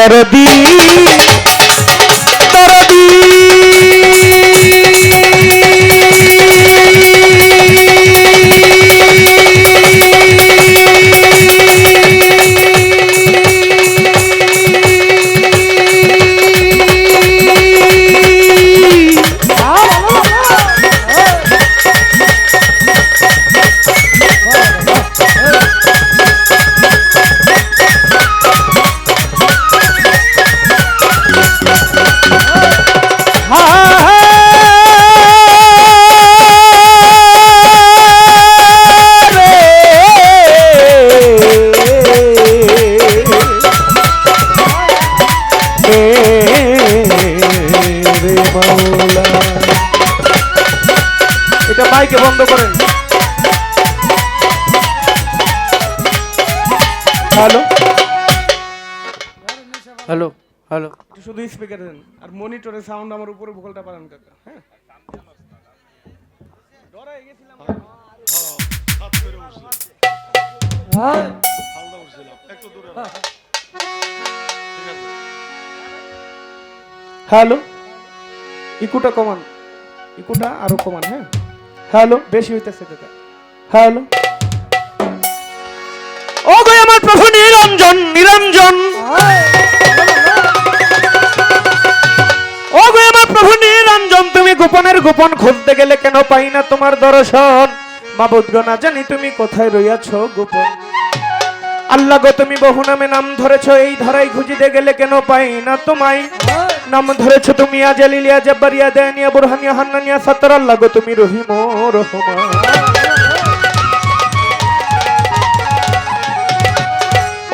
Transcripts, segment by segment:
দরদি দরদি শুধু স্পিকার দেন। আর মনিটরে সাউন্ড আমার উপরে ভোকালটা পারেন কাকা। হ্যাঁ। হ্যালো? ইকুটা কমান। ইকুটা আরও কমান হ্যাঁ? হ্যালো? বেশি হইতেছে কাকা। হ্যালো? ও গো আমার প্রভু নিরঞ্জন নিরঞ্জন। গোপন খুঁজতে গেলে কেন পাই না তোমার দর্শন? মাবুদ না জানি তুমি কোথায় রইয়াছ গোপন। আল্লাহ গো, তুমি বহু নামে নাম ধরেছ, এই ধারাই খুঁজিতে গেলে কেন পাই না তোমায়? নাম ধরেছো তুমি আজালিলিয়া জব্বারিয়া দেয়ানিয়া বুরহানিয়া, হান্নানিয়া, সত্তর। আল্লাহ গো, তুমি রহিম রহমান।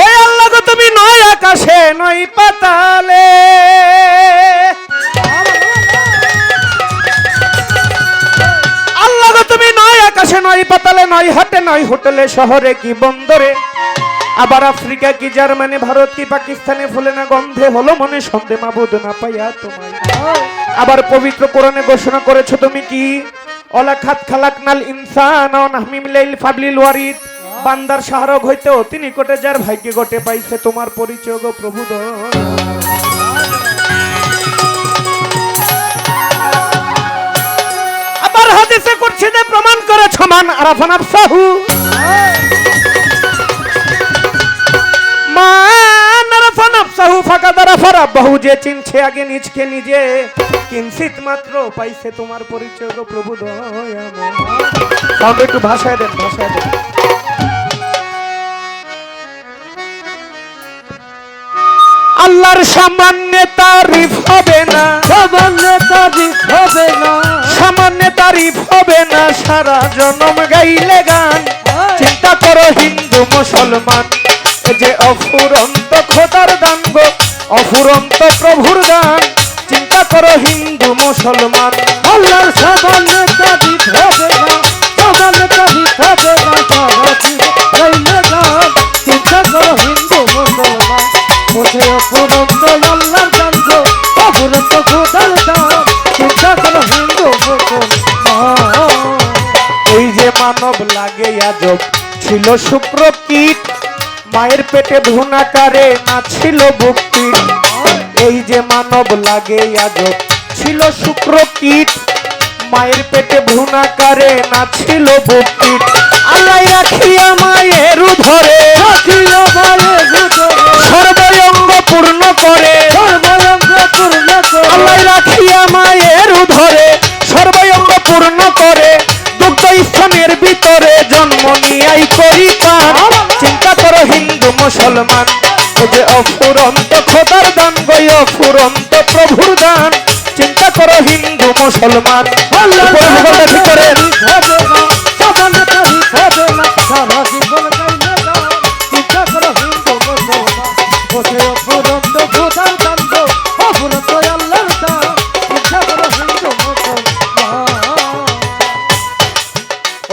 ওই আল্লাহ গো, তুমি নয় আকাশে, নয় পাতালে। আকাশে নয় পাতালে, নয় হাটে, নয় হোটেলে, শহরে কি বন্দরে? আবার আফ্রিকা কি জার্মানি, ভারত কি পাকিস্তানে? ফুলে না গন্ধে হলো মনে, সন্ধে মাবুদ না পাইয়া তোমায় আবার পবিত্র কোরআনে ঘোষণা করেছ তুমি কি? অলা খাত খালাক নাল ইনসান, অন হামিম লাইল ফাবলিল ওয়ারিদ। বান্দার শাহরগ হইতে অতি নিকটে, যার ভাগ্যে গটে পাইছে তোমার পরিচয় গো প্রভু হাদিসে করছি যে প্রমাণ করে ছমান আরাফান আফসাহু মান আরাফান আফসাহু দ্বারা বহু যে চিনছে আগে নিজকে নিজে কিঞ্চিত মাত্র পাইছে তোমার পরিচয় প্রভু সব একটু ভাষায় দেন ভাষায় দেন। আল্লাহর সামান্য তারিফ হবে না। সামান্য তারিফ হবে না। সামান্য তারিফ হবে না। সারা জনম গাইলে গান। চিন্তা করো হিন্দু মুসলমান। যে অফুরন্ত খোদার দাঙ্গ গো অফুরন্ত প্রভুর লাগে আজব ছিল শুক্র কীট মায়ের পেটে ভুনাকারে না ছিল ভক্তি এই যে মানব লাগে আজব ছিল শুক্র মায়ের পেটে ভুনাকারে না ছিল ভক্তি আল্লাহ রাখিয়া মায়ের ধরে মায়ে সর্বঙ্গ পূর্ণ করে। মুসলমান। যে অফুরন্ত খোদার দান গই অফুরন্ত প্রভুর দান। চিন্তা করো হিন্দু মুসলমান।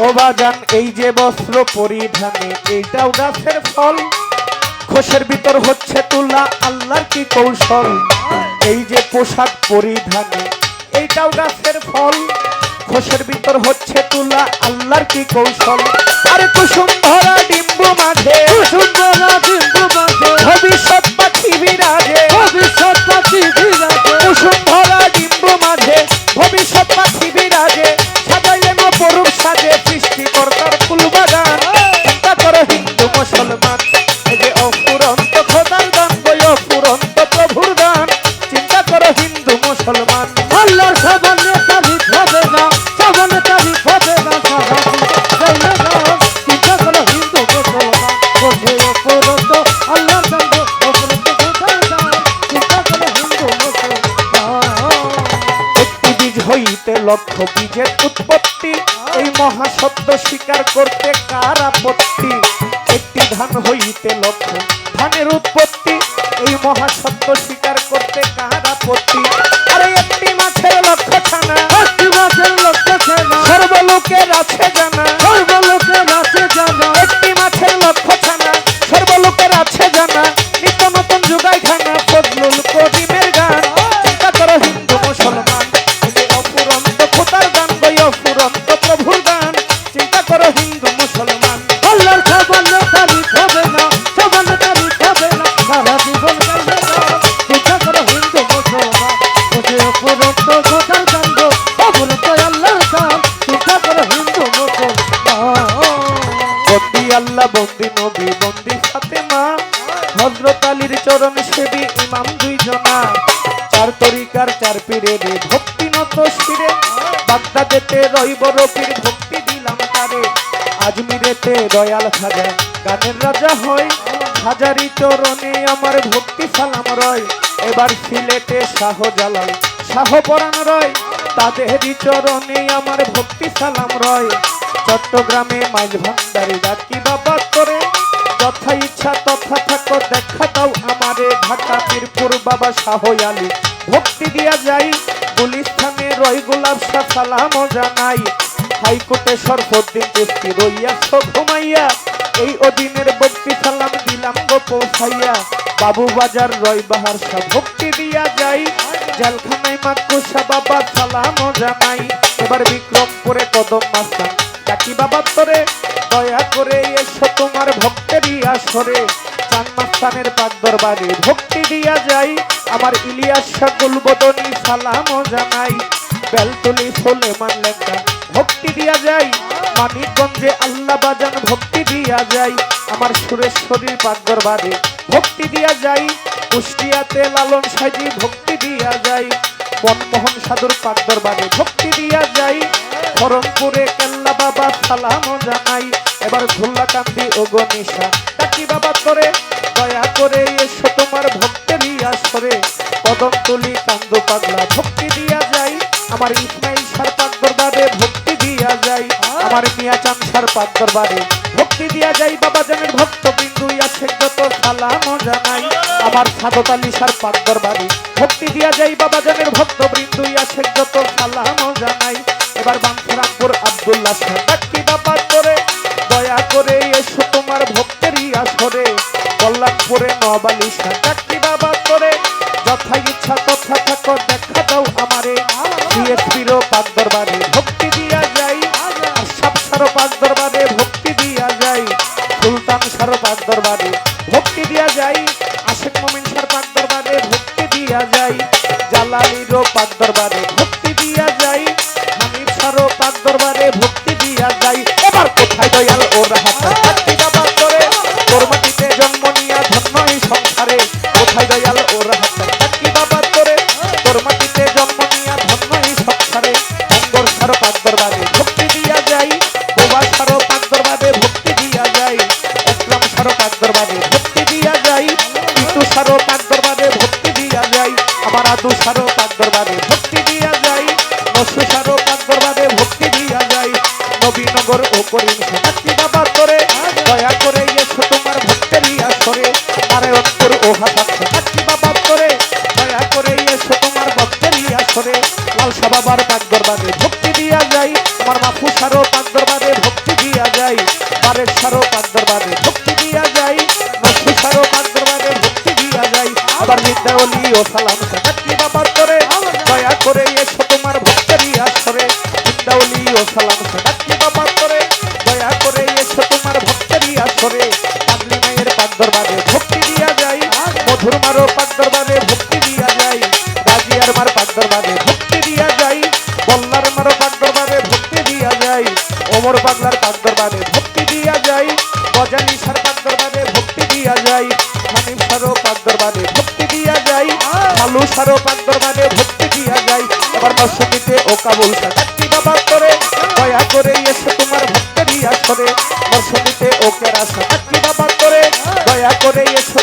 ও বাজান এই যে বস্ত্র পরিধানে এইটাও গাছের ফল। খোসের ভিতর হচ্ছে তুলা। আল্লাহর কি কৌশল? এই যে পোশাক পরিধান এইটাও গাছের ফল। খোসের ভিতর হচ্ছে তুলা আল্লাহর কি কৌশল? আরে কুসুম ভরা ডিম্বু মাঝে কুসুম ডিম্বু মাঝে। ভবিষ্যৎ পাখি বিরাজে। ভবিষ্যৎ পাখি বিরাজে। কুসুম মহাসত্য স্বীকার করতে কার আপত্তি? একটি ধান হইতে লক্ষ ধানের উৎপত্তি। এই মহাসত্য স্বীকার করতে কার আপত্তি? আরে একটি মাছের লক্ষ্য ছানা একটি মাছের লক্ষ্য ছানা। সর্বলোকের আছে জানা। নবী বন্দি ফাতেমা হজরত আলীর চরণ সেবী ইমাম দুইজনা। চার তরিকার চার পীরের ভক্তি নত শিরে। বাগদাদেতে রইব রফির ভক্তি দিলাম তারে। আজমিরেতে দয়াল খাজা গানের রাজা হয় হাজারি চরণে আমার ভক্তি সালাম রয়। এবার সিলেটে শাহ জালাল শাহ পরাণ রয়। তাদেরই চরণে আমার ভক্তি সালাম রয়। চট্টগ্রামে মাঝ ভান্ডারি ডাকি ইচ্ছা তথা থাকো দেখা দাও আমারে ঢাকা মিরপুর বাবা শাহ আলী। ভক্তি দিয়া যাই, গুলিস্থানে রয় গোলাপ সালাম জানাই। হাইকোর্টে সরফদ্দিন চিস্তি রইয়াছ ঘুমাইয়া, এই অধীনের ভক্তি সালাম দিলাম গো পৌঁছাইয়া। বাবু বাজার রয় বাহার শাহ, ভক্তি দিয়া যাই, জেলখানায় মাকুসা বাবা সালাম জানাই। এবার বিক্রমপুরে কদম মাস্তান ডাকি বাবা তোরে, দয়া করে এসো তোমার ভক্তেরই আসরে। চান পাক দরবারে ভক্তি দিয়া যাই। আমার ইলিয়াস বদনী সালাম জানাই। বেলতলি ফলে মানলেঙ্গা ভক্তি দিয়া যাই। মানিকগঞ্জে আল্লাহ বাজান ভক্তি দিয়া যাই। আমার সুরেশ্বরীর পাক দরবারে ভক্তি দিয়া যাই। কুষ্টিয়াতে লালন সাজি ভক্তি দিয়া যাই। মনমোহন সাধুর পাক দরবারে ভক্তি দিয়া যাই। খরমপুরে কেল্লা বাবা সালাম জানাই। এবার ঝুল্লাকান্দি ও গনিশা ডাকি বাবা করে, দয়া করে এসো তোমার ভক্তেরই আসরে কদম তুলি কান্দ পাগলা, ভক্তি দিয়া যাই। আমার ইসমাইল সার পাক দরবারে ভক্তি দিয়া যাই। আমার মিয়া চান পাক দরবারে ভক্তি দিয়া যাই বাবা জানের ভক্ত বিন্দু আছে যত সালাম জানাই আমার সাদত আলী সার পাক দরবারে ভক্তি দিয়া যাই বাবা জানের ভক্ত বৃন্দু আছে যত সালাম জানাই এবার বাংশরামপুর আব্দুল্লাহ শাহ বাবা করে দয়া করে এসো তোমার ভক্তেরই আসরে। কল্যাণপুরে নবালি ডাকি বাবা করে যথা ইচ্ছা তথা থাকো, দেখা দাও আমারে। সিএসপিরও পাক দরবারে ভক্তি দিয়া যাই আর সাপসারও পাক দরবারে ভক্তি দিয়া যাই। সুলতান সার পাক দরবারে ভক্তি দিয়া যাই। আশেখ মমিন সার পাক দরবারে ভক্তি দিয়া যাই। জালালিরও পাক দরবারে সারো পাক দরবারে ভক্তি দিয়া যাই। নসু সারো পাক দরবারে ভক্তি দিয়া যাই। নবীনগর ও করিম সাক্ষী বাবা করে। দয়া করে এসো তোমার ভক্তেরই আসরে নারায়ণপুর ও হাসান সাক্ষী বাবা করে। দয়া করে এসো তোমার ভক্তেরই আসরে লালসা বাবার পাক দরবারে ভক্তি দিয়া যাই। আমার মাফু সারো পাক দরবারে ভক্তি দিয়া যাই। বারের সারো পাক দরবারে ভক্তি দিয়া যাই। নসু সারো পাক দরবারে ভক্তি দিয়া যাই। আবার বিদ্যাওলি ও সালাম ওমর পাগলার পাক দরবারে ভক্তি দিয়া যাই। গজালি সার পাক দরবারে ভক্তি দিয়া যাই। হানিফ সারো পাক দরবারে ভক্তি দিয়া যাই। আলু সারো পাক দরবারে ভক্তি দিয়া যাই। আবার মসজিদে ও কাবুল সাক্ষী বাবা করে। দয়া করে এসে তোমার ভক্তেরই আসরে মসজিদে ও কেরা সাক্ষী বাবা করে। দয়া করে এসে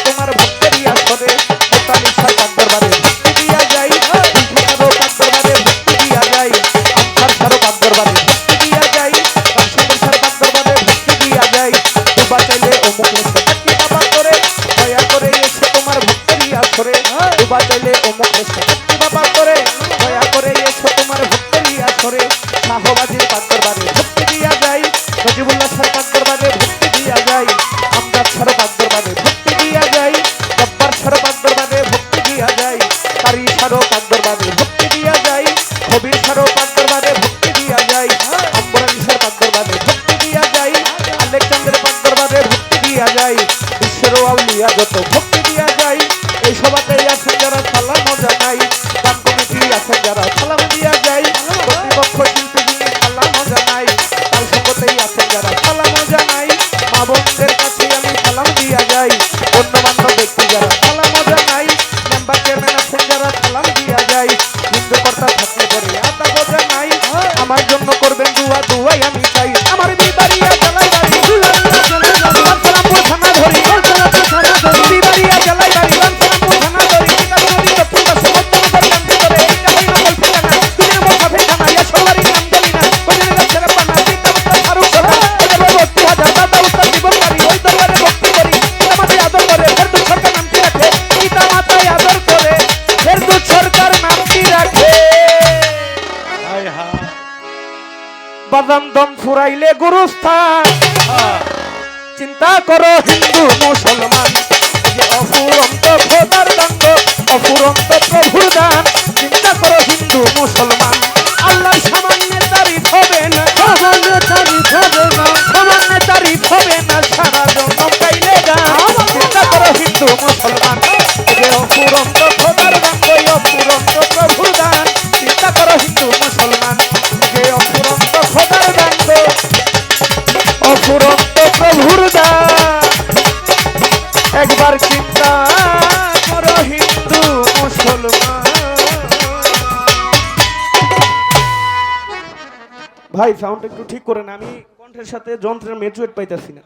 চাইলে গুরুস্থান। চিন্তা করো হিন্দু, মুসলমান, যে অফুরন্ত খোদার দণ্ড, অফুরন্ত প্রভুর দান। চিন্তা করো হিন্দু, মুসলমান আল্লাহ সামান্য তারিফ হবে না, সামান্য তারিফ হবে না, সামান্য তারিফ হবে না, সারা জন্ম পাইলে গান চিন্তা করো হিন্দু, মুসলমান অফুরন্ত ভাই সাউন্ড একটু ঠিক করেন আমি কণ্ঠের সাথে যন্ত্রের মেজুয়েট পাইতেছি না।